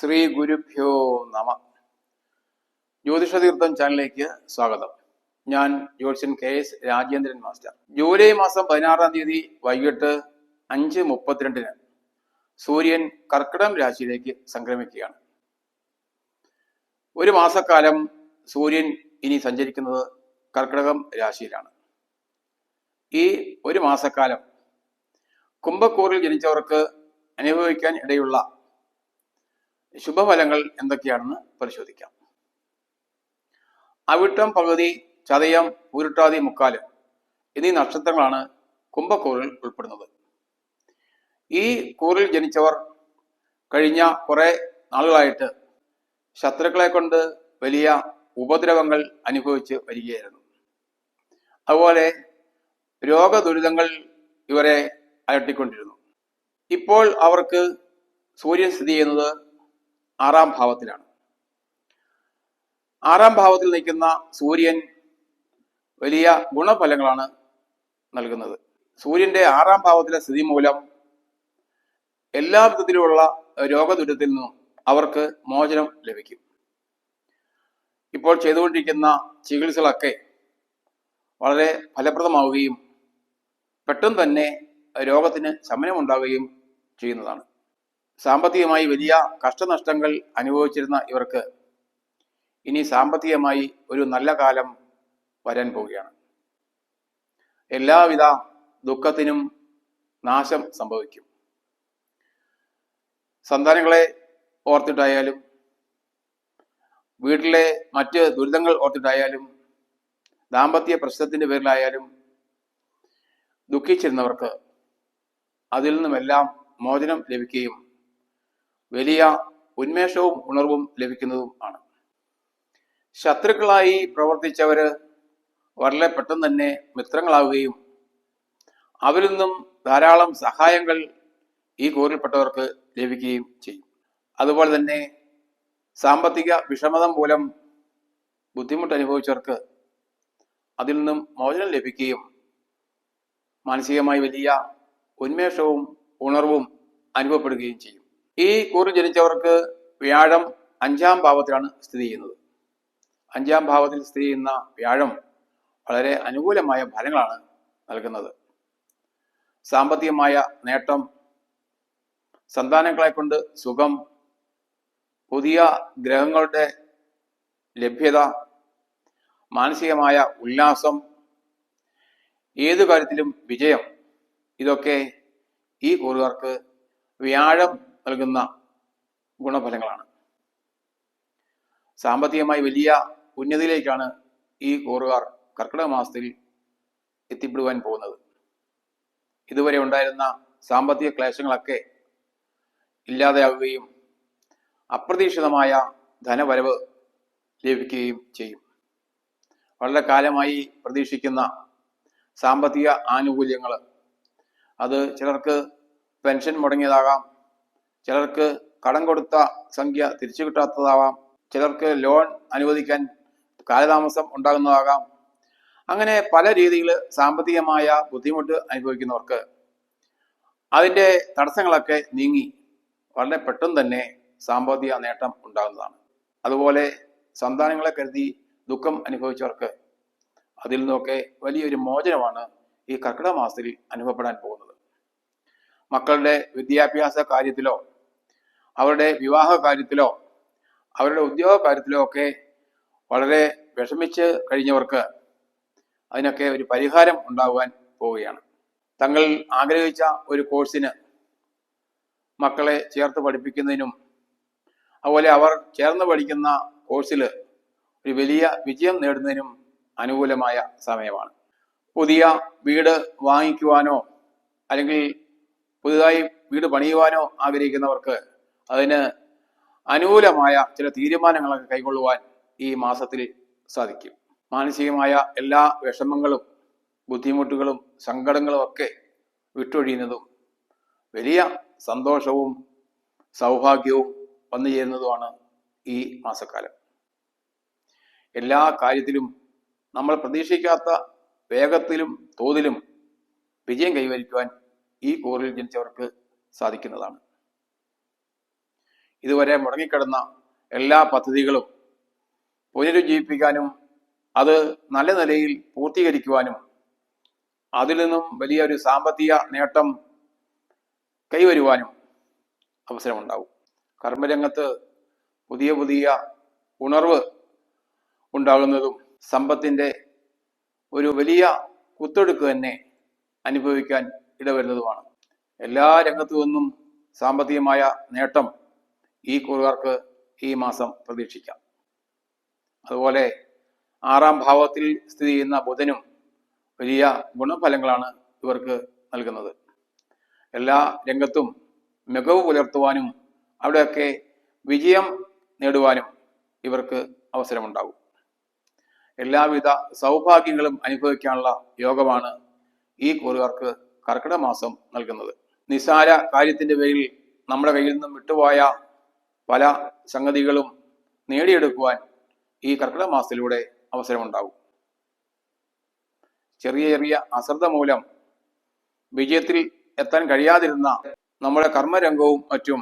ശ്രീ ഗുരുഭ്യോ നമ. ജ്യോതിഷ ജ്യോതിഷതീർത്ഥം ചാനലിലേക്ക് സ്വാഗതം. ഞാൻ ജ്യോതിഷൻ K S Rajendran master. July മാസം പതിനാറാം തീയതി വൈകിട്ട് അഞ്ച് മുപ്പത്തിരണ്ടിന് സൂര്യൻ കർക്കിടം രാശിയിലേക്ക് സംക്രമിക്കുകയാണ്. ഒരു മാസക്കാലം സൂര്യൻ ഇനി സഞ്ചരിക്കുന്നത് കർക്കിടകം രാശിയിലാണ്. ഈ ഒരു മാസക്കാലം കുംഭക്കൂറിൽ ജനിച്ചവർക്ക് അനുഭവിക്കാൻ ഇടയുള്ള ശുഭഫലങ്ങൾ എന്തൊക്കെയാണെന്ന് പരിശോധിക്കാം. അവിട്ടം പകുതി ചതയം ഉരുട്ടാതി മുക്കാൽ എന്നീ നക്ഷത്രങ്ങളാണ് കുംഭക്കൂറിൽ ഉൾപ്പെടുന്നത്. ഈ കൂറിൽ ജനിച്ചവർ കഴിഞ്ഞ കുറെ നാളുകളായിട്ട് ശത്രുക്കളെ കൊണ്ട് വലിയ ഉപദ്രവങ്ങൾ അനുഭവിച്ച് വരികയായിരുന്നു. അതുപോലെ രോഗദുരിതങ്ങൾ ഇവരെ അലട്ടിക്കൊണ്ടിരുന്നു. ഇപ്പോൾ അവർക്ക് സൂര്യൻ സ്ഥിതി ചെയ്യുന്നത് ആറാം ഭാവത്തിലാണ്. ആറാം ഭാവത്തിൽ നിൽക്കുന്ന സൂര്യൻ വലിയ ഗുണഫലങ്ങളാണ് നൽകുന്നത്. സൂര്യന്റെ ആറാം ഭാവത്തിലെ സ്ഥിതി മൂലം എല്ലാ വിധത്തിലുമുള്ള രോഗദുരിതത്തിൽ നിന്നും അവർക്ക് മോചനം ലഭിക്കും. ഇപ്പോൾ ചെയ്തുകൊണ്ടിരിക്കുന്ന ചികിത്സകളൊക്കെ വളരെ ഫലപ്രദമാവുകയും പെട്ടെന്ന് തന്നെ രോഗത്തിന് ശമനമുണ്ടാവുകയും ചെയ്യുന്നതാണ്. സാമ്പത്തികമായി വലിയ കഷ്ടനഷ്ടങ്ങൾ അനുഭവിച്ചിരുന്ന ഇവർക്ക് ഇനി സാമ്പത്തികമായി ഒരു നല്ല കാലം വരാൻ പോവുകയാണ്. എല്ലാവിധ ദുഃഖത്തിനും നാശം സംഭവിക്കും. സന്താനങ്ങളെ ഓർത്തിട്ടായാലും വീട്ടിലെ മറ്റ് ദുരിതങ്ങൾ ഓർത്തിട്ടായാലും ദാമ്പത്യ പ്രശ്നത്തിന്റെ പേരിലായാലും ദുഃഖിച്ചിരുന്നവർക്ക് അതിൽ നിന്നുമെല്ലാം മോചനം ലഭിക്കുകയും വലിയ ഉന്മേഷവും ഉണർവും ലഭിക്കുന്നതും ആണ്. ശത്രുക്കളായി പ്രവർത്തിച്ചവര് വളരെ പെട്ടെന്ന് തന്നെ മിത്രങ്ങളാവുകയും അവരിൽ നിന്നും ധാരാളം സഹായങ്ങൾ ഈ കോറിൽപ്പെട്ടവർക്ക് ലഭിക്കുകയും ചെയ്യും. അതുപോലെ തന്നെ സാമ്പത്തിക വിഷമതം മൂലം ബുദ്ധിമുട്ട് അനുഭവിച്ചവർക്ക് അതിൽ നിന്നും മോചനം ലഭിക്കുകയും മാനസികമായി വലിയ ഉന്മേഷവും ഉണർവും അനുഭവപ്പെടുകയും ചെയ്യും. ഈ കൂറ് ജനിച്ചവർക്ക് വ്യാഴം അഞ്ചാം ഭാവത്തിലാണ് സ്ഥിതി ചെയ്യുന്നത്. അഞ്ചാം ഭാവത്തിൽ സ്ഥിതി ചെയ്യുന്ന വ്യാഴം വളരെ അനുകൂലമായ ഫലങ്ങളാണ് നൽകുന്നത്. സാമ്പത്തികമായ നേട്ടം സന്താനങ്ങളെ കൊണ്ട് സുഖം പുതിയ ഗ്രഹങ്ങളുടെ ലഭ്യത മാനസികമായ ഉല്ലാസം ഏതു കാര്യത്തിലും വിജയം ഇതൊക്കെ ഈ കൂറുകാർക്ക് വ്യാഴം നൽകുന്ന ഗുണഫലങ്ങളാണ്. സാമ്പത്തികമായി വലിയ ഉന്നതിയിലേക്കാണ് ഈ കൂറുകാർ കർക്കിടക മാസത്തിൽ എത്തിപ്പെടുവാൻ പോകുന്നത്. ഇതുവരെ ഉണ്ടായിരുന്ന സാമ്പത്തിക ക്ലേശങ്ങളൊക്കെ ഇല്ലാതെയാവുകയും അപ്രതീക്ഷിതമായ ധനവരവ് ലഭിക്കുകയും ചെയ്യും. വളരെ കാലമായി പ്രതീക്ഷിക്കുന്ന സാമ്പത്തിക ആനുകൂല്യങ്ങൾ അത് ചിലർക്ക് പെൻഷൻ മുടങ്ങിയതാകാം ചിലർക്ക് കടം കൊടുത്ത സംഖ്യ തിരിച്ചു കിട്ടാത്തതാവാം. ചിലർക്ക് ലോൺ അനുവദിക്കാൻ കാലതാമസം ഉണ്ടാകുന്നതാകാം. അങ്ങനെ പല രീതിയിൽ സാമ്പത്തികമായ ബുദ്ധിമുട്ട് അനുഭവിക്കുന്നവർക്ക് അതിന്റെ തടസ്സങ്ങളൊക്കെ നീങ്ങി വളരെ പെട്ടെന്ന് തന്നെ സാമ്പത്തിക നേട്ടം ഉണ്ടാകുന്നതാണ്. അതുപോലെ സന്താനങ്ങളെ കരുതി ദുഃഖം അനുഭവിച്ചവർക്ക് അതിൽ നിന്നൊക്കെ വലിയൊരു മോചനമാണ് ഈ കർക്കിടക മാസത്തിൽ അനുഭവപ്പെടാൻ പോകുന്നത്. മക്കളുടെ വിദ്യാഭ്യാസ കാര്യത്തിലോ അവരുടെ വിവാഹ കാര്യത്തിലോ അവരുടെ ഉദ്യോഗ കാര്യത്തിലോ ഒക്കെ വളരെ വിഷമിച്ച് കഴിഞ്ഞവർക്ക് അതിനൊക്കെ ഒരു പരിഹാരം ഉണ്ടാകുവാൻ പോവുകയാണ്. തങ്ങൾ ആഗ്രഹിച്ച ഒരു കോഴ്സിന് മക്കളെ ചേർത്ത് പഠിപ്പിക്കുന്നതിനും അതുപോലെ അവർ ചേർന്ന് പഠിക്കുന്ന കോഴ്സിൽ ഒരു വലിയ വിജയം നേടുന്നതിനും അനുകൂലമായ സമയമാണ്. പുതിയ വീട് വാങ്ങിക്കുവാനോ അല്ലെങ്കിൽ പുതുതായി വീട് പണിയുവാനോ ആഗ്രഹിക്കുന്നവർക്ക് അതിന് അനുകൂലമായ ചില തീരുമാനങ്ങളൊക്കെ കൈക്കൊള്ളുവാൻ ഈ മാസത്തിൽ സാധിക്കും. മാനസികമായ എല്ലാ വിഷമങ്ങളും ബുദ്ധിമുട്ടുകളും സങ്കടങ്ങളും ഒക്കെ വിട്ടൊഴിയുന്നതും വലിയ സന്തോഷവും സൗഭാഗ്യവും വന്നു ചേരുന്നതുമാണ് ഈ മാസക്കാലം. എല്ലാ കാര്യത്തിലും നമ്മൾ പ്രതീക്ഷിക്കാത്ത വേഗത്തിലും തോതിലും വിജയം കൈവരിക്കുവാൻ ഈ കൂറിൽ ജനിച്ചവർക്ക് സാധിക്കുന്നതാണ്. ഇതുവരെ മുടങ്ങിക്കിടന്ന എല്ലാ പദ്ധതികളും പുനരുജ്ജീവിപ്പിക്കാനും അത് നല്ല നിലയിൽ പൂർത്തീകരിക്കുവാനും അതിൽ നിന്നും വലിയൊരു സാമ്പത്തിക നേട്ടം കൈവരുവാനും അവസരമുണ്ടാവും. കർമ്മരംഗത്ത് പുതിയ പുതിയ ഉണർവ് ഉണ്ടാകുന്നതും സമ്പത്തിന്റെ ഒരു വലിയ കുത്തൊടുക്ക് തന്നെ അനുഭവിക്കാൻ ഇടവരുന്നതുമാണ്. എല്ലാ രംഗത്തു നിന്നും സാമ്പത്തികമായ നേട്ടം ഈ കൂറുകാർക്ക് ഈ മാസം പ്രതീക്ഷിക്കാം. അതുപോലെ ആറാം ഭാവത്തിൽ സ്ഥിതി ചെയ്യുന്ന ബുധനും വലിയ ഗുണഫലങ്ങളാണ് ഇവർക്ക് നൽകുന്നത്. എല്ലാ രംഗത്തും മികവ് പുലർത്തുവാനും അവിടെയൊക്കെ വിജയം നേടുവാനും ഇവർക്ക് അവസരമുണ്ടാകും. എല്ലാവിധ സൗഭാഗ്യങ്ങളും അനുഭവിക്കാനുള്ള യോഗമാണ് ഈ കൂറുകാർക്ക് കർക്കിടക മാസം നൽകുന്നത്. നിസാര കാര്യത്തിന്റെ പേരിൽ നമ്മുടെ കയ്യിൽ നിന്നും വിട്ടുപോയ പല സംഗതികളും നേടിയെടുക്കുവാൻ ഈ കർക്കിടക മാസത്തിലൂടെ അവസരമുണ്ടാകും. ചെറിയ ചെറിയ അശ്രദ്ധ മൂലം വിജയത്തിൽ എത്താൻ കഴിയാതിരുന്ന നമ്മുടെ കർമ്മരംഗവും മറ്റും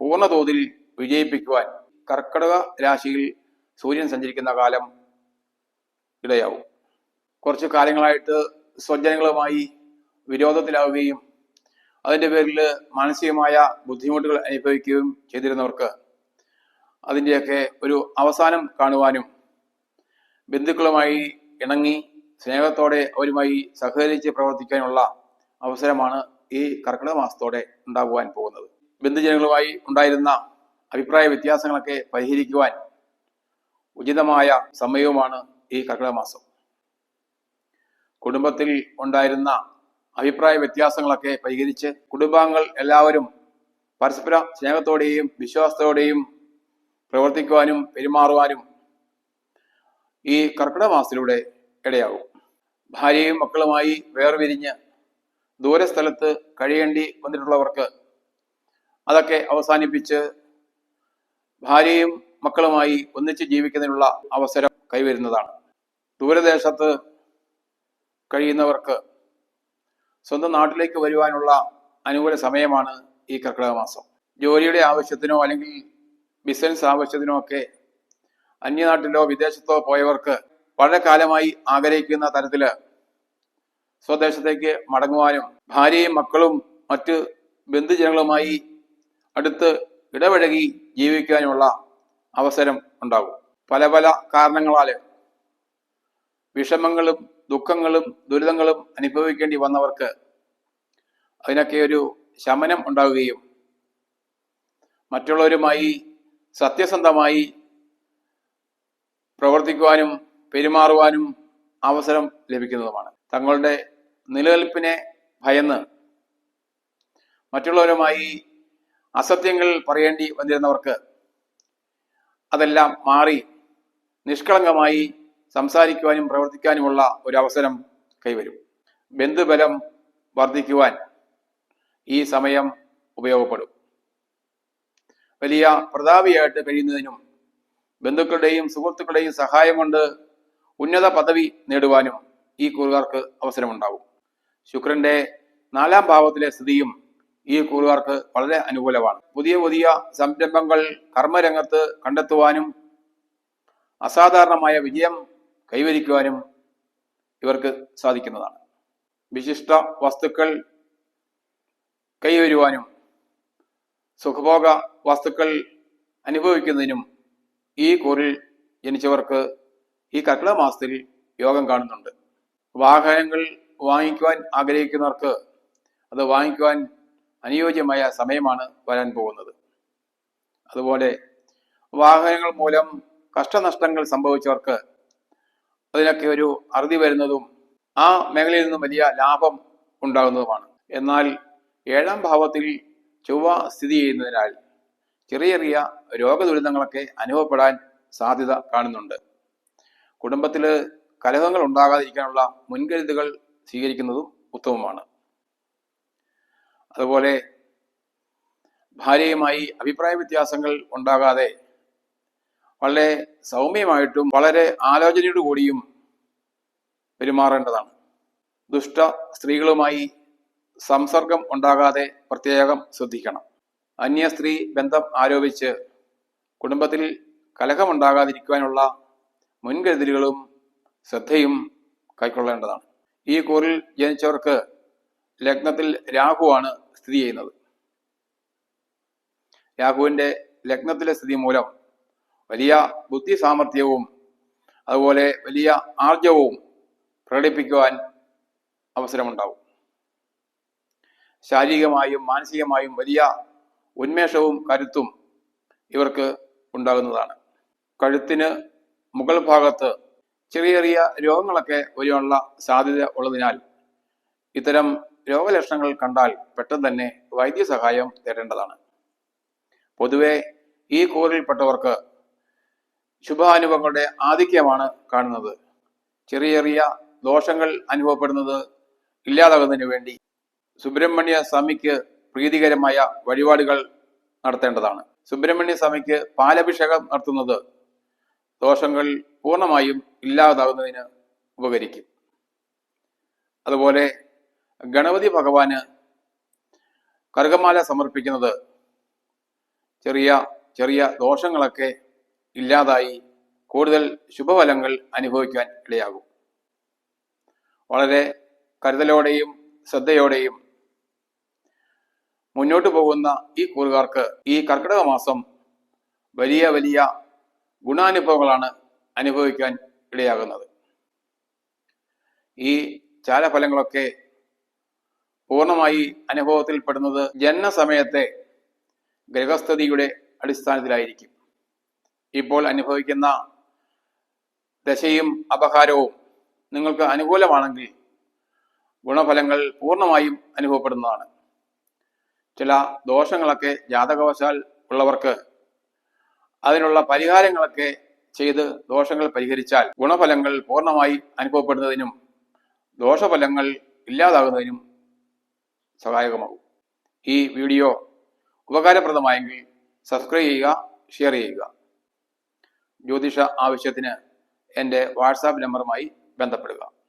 പൂർണതോതിൽ വിജയിപ്പിക്കുവാൻ കർക്കിടക രാശിയിൽ സൂര്യൻ സഞ്ചരിക്കുന്ന കാലം ഇടയാവും. കുറച്ച് കാലങ്ങളായിട്ട് സ്വജനങ്ങളുമായി വിരോധത്തിലാവുകയും അതിന്റെ പേരിൽ മാനസികമായ ബുദ്ധിമുട്ടുകൾ അനുഭവിക്കുകയും ചെയ്തിരുന്നവർക്ക് അതിന്റെയൊക്കെ ഒരു അവസാനം കാണുവാനും ബന്ധുക്കളുമായി ഇണങ്ങി സ്നേഹത്തോടെ അവരുമായി സഹകരിച്ച് പ്രവർത്തിക്കാനുള്ള അവസരമാണ് ഈ കർക്കിടക മാസത്തോടെ ഉണ്ടാകുവാൻ പോകുന്നത്. ബന്ധുജനങ്ങളുമായി ഉണ്ടായിരുന്ന അഭിപ്രായ വ്യത്യാസങ്ങളൊക്കെ പരിഹരിക്കുവാൻ ഉചിതമായ സമയവുമാണ് ഈ കർക്കിടക മാസം. കുടുംബത്തിൽ ഉണ്ടായിരുന്ന അഭിപ്രായ വ്യത്യാസങ്ങളൊക്കെ പരിഹരിച്ച് കുടുംബാംഗങ്ങൾ എല്ലാവരും പരസ്പര സ്നേഹത്തോടെയും വിശ്വാസത്തോടെയും പ്രവർത്തിക്കുവാനും പെരുമാറുവാനും ഈ കർക്കിടക മാസത്തിലൂടെ ഇടയാകും. ഭാര്യയും മക്കളുമായി വേർപിരിഞ്ഞ് ദൂരസ്ഥലത്ത് കഴിയേണ്ടി വന്നിട്ടുള്ളവർക്ക് അതൊക്കെ അവസാനിപ്പിച്ച് ഭാര്യയും മക്കളുമായി ഒന്നിച്ച് ജീവിക്കുന്നതിനുള്ള അവസരം കൈവരുന്നതാണ്. ദൂരദേശത്ത് കഴിയുന്നവർക്ക് സ്വന്തം നാട്ടിലേക്ക് വരുവാനുള്ള അനുകൂല സമയമാണ് ഈ കർക്കിടക മാസം ജോലിയുടെ ആവശ്യത്തിനോ അല്ലെങ്കിൽ ബിസിനസ് ആവശ്യത്തിനോ ഒക്കെ അന്യനാട്ടിലോ വിദേശത്തോ പോയവർക്ക് വളരെ കാലമായി ആഗ്രഹിക്കുന്ന തരത്തിൽ സ്വദേശത്തേക്ക് മടങ്ങുവാനും ഭാര്യയും മക്കളും മറ്റ് ബന്ധുജനങ്ങളുമായി അടുത്ത് ഇടപഴകി ജീവിക്കാനുള്ള അവസരം ഉണ്ടാകും. പല പല കാരണങ്ങളാൽ വിഷമങ്ങളും ദുഃഖങ്ങളും ദുരിതങ്ങളും അനുഭവിക്കേണ്ടി വന്നവർക്ക് അതിനൊക്കെ ഒരു ശമനം ഉണ്ടാവുകയും മറ്റുള്ളവരുമായി സത്യസന്ധമായി പ്രവർത്തിക്കുവാനും പെരുമാറുവാനും അവസരം ലഭിക്കുന്നതുമാണ്. തങ്ങളുടെ നിലനിൽപ്പിനെ ഭയന്ന് മറ്റുള്ളവരുമായി അസത്യങ്ങൾ പറയേണ്ടി വന്നിരുന്നവർക്ക് അതെല്ലാം മാറി നിഷ്കളങ്കമായി സംസാരിക്കുവാനും പ്രവർത്തിക്കാനുമുള്ള ഒരു അവസരം കൈവരും. ബന്ധുബലം വർദ്ധിക്കുവാൻ ഈ സമയം ഉപയോഗപ്പെടും. വലിയ പ്രതാപിയായിട്ട് കഴിയുന്നതിനും ബന്ധുക്കളുടെയും സുഹൃത്തുക്കളുടെയും സഹായം കൊണ്ട് ഉന്നത പദവി നേടുവാനും ഈ കൂറുകാർക്ക് അവസരമുണ്ടാകും ശുക്രന്റെ നാലാം ഭാവത്തിലെ സ്ഥിതിയും ഈ കൂറുകാർക്ക് വളരെ അനുകൂലമാണ്. പുതിയ പുതിയ സംരംഭങ്ങൾ കർമ്മരംഗത്ത് കണ്ടെത്തുവാനും അസാധാരണമായ വിജയം കൈവരിക്കുവാനും ഇവർക്ക് സാധിക്കുന്നതാണ്. വിശിഷ്ട വസ്തുക്കൾ കൈവരുവാനും സുഖഭോഗ വസ്തുക്കൾ അനുഭവിക്കുന്നതിനും ഈ കൂറിൽ ജനിച്ചവർക്ക് ഈ കർക്കിടക മാസത്തിൽ യോഗം കാണുന്നുണ്ട്. വാഹനങ്ങൾ വാങ്ങിക്കുവാൻ ആഗ്രഹിക്കുന്നവർക്ക് അത് വാങ്ങിക്കുവാൻ അനുയോജ്യമായ സമയമാണ് വരാൻ പോകുന്നത്. അതുപോലെ വാഹനങ്ങൾ മൂലം കഷ്ടനഷ്ടങ്ങൾ സംഭവിച്ചവർക്ക് അതിനൊക്കെ ഒരു അറുതി വരുന്നതും ആ മേഖലയിൽ നിന്നും വലിയ ലാഭം ഉണ്ടാകുന്നതുമാണ്. എന്നാൽ ഏഴാം ഭാവത്തിൽ ചൊവ്വ സ്ഥിതി ചെയ്യുന്നതിനാൽ ചെറിയ ചെറിയ രോഗദുരിതങ്ങളൊക്കെ അനുഭവപ്പെടാൻ സാധ്യത കാണുന്നുണ്ട്. കുടുംബത്തിൽ കലഹങ്ങൾ ഉണ്ടാകാതിരിക്കാനുള്ള മുൻകരുതുകൾ സ്വീകരിക്കുന്നതും ഉത്തമമാണ്. അതുപോലെ ഭാര്യയുമായി അഭിപ്രായ വ്യത്യാസങ്ങൾ ഉണ്ടാകാതെ വളരെ സൗമ്യമായിട്ടും വളരെ ആലോചനയോടു കൂടിയും പെരുമാറേണ്ടതാണ്. ദുഷ്ട സ്ത്രീകളുമായി സംസർഗം ഉണ്ടാകാതെ പ്രത്യേകം ശ്രദ്ധിക്കണം. അന്യ സ്ത്രീ ബന്ധം ആരോപിച്ച് കുടുംബത്തിൽ കലഹമുണ്ടാകാതിരിക്കുവാനുള്ള മുൻകരുതലുകളും ശ്രദ്ധയും കൈക്കൊള്ളേണ്ടതാണ്. ഈ കൂറിൽ ജനിച്ചവർക്ക് ലഗ്നത്തിൽ രാഹുവാണ് സ്ഥിതി ചെയ്യുന്നത്. രാഹുവിന്റെ ലഗ്നത്തിലെ സ്ഥിതി മൂലം വലിയ ബുദ്ധി സാമർഥ്യവും അതുപോലെ വലിയ ആർജവും പ്രകടിപ്പിക്കുവാൻ അവസരമുണ്ടാവും. ശാരീരികമായും മാനസികമായും വലിയ ഉന്മേഷവും കരുത്തും ഇവർക്ക് ഉണ്ടാകുന്നതാണ്. കഴുത്തിന് മുകൾ ഭാഗത്ത് ചെറിയ ചെറിയ രോഗങ്ങളൊക്കെ വരുവാനുള്ള സാധ്യത ഉള്ളതിനാൽ ഇത്തരം രോഗലക്ഷണങ്ങൾ കണ്ടാൽ പെട്ടെന്ന് തന്നെ വൈദ്യസഹായം തേടേണ്ടതാണ്. പൊതുവെ ഈ കൂറിൽപ്പെട്ടവർക്ക് ശുഭാനുഭവങ്ങളുടെ ആധിക്യമാണ് കാണുന്നത്. ചെറിയ ചെറിയ ദോഷങ്ങൾ അനുഭവപ്പെടുന്നത് ഇല്ലാതാകുന്നതിന് വേണ്ടി സുബ്രഹ്മണ്യ സ്വാമിക്ക് പ്രീതികരമായ വഴിപാടുകൾ നടത്തേണ്ടതാണ്. സുബ്രഹ്മണ്യ സ്വാമിക്ക് പാലഭിഷേകം നടത്തുന്നത് ദോഷങ്ങൾ പൂർണമായും ഇല്ലാതാകുന്നതിന് ഉപകരിക്കും. അതുപോലെ ഗണപതി ഭഗവാന് കറുകമാല സമർപ്പിക്കുന്നത് ചെറിയ ചെറിയ ദോഷങ്ങളൊക്കെ ഇല്ലാതായി കൂടുതൽ ശുഭഫലങ്ങൾ അനുഭവിക്കാൻ ഇടയാകും. വളരെ കരുതലോടെയും ശ്രദ്ധയോടെയും മുന്നോട്ട് പോകുന്ന ഈ കൂറുകാർക്ക് ഈ കർക്കിടക മാസം വലിയ വലിയ ഗുണാനുഭവങ്ങളാണ് അനുഭവിക്കാൻ ഇടയാകുന്നത്. ഈ ചാലഫലങ്ങളൊക്കെ പൂർണമായി അനുഭവത്തിൽപ്പെടുന്നത് ജനനസമയത്തെ ഗ്രഹസ്ഥിതിയുടെ അടിസ്ഥാനത്തിലായിരിക്കും. ഇപ്പോൾ അനുഭവിക്കുന്ന ദശയും അപഹാരവും നിങ്ങൾക്ക് അനുകൂലമാണെങ്കിൽ ഗുണഫലങ്ങൾ പൂർണമായും അനുഭവപ്പെടുന്നതാണ്. ചില ദോഷങ്ങളൊക്കെ ജാതകവശാൽ ഉള്ളവർക്ക് അതിനുള്ള പരിഹാരങ്ങളൊക്കെ ചെയ്ത് ദോഷങ്ങൾ പരിഹരിച്ചാൽ ഗുണഫലങ്ങൾ പൂർണമായി അനുഭവപ്പെടുന്നതിനും ദോഷഫലങ്ങൾ ഇല്ലാതാകുന്നതിനും സഹായകമാകും. ഈ വീഡിയോ ഉപകാരപ്രദമായെങ്കിൽ സബ്സ്ക്രൈബ് ചെയ്യുക ഷെയർ ചെയ്യുക. ജ്യോതിഷ ആവശ്യത്തിന് എന്റെ വാട്സാപ്പ് നമ്പറുമായി ബന്ധപ്പെടുക.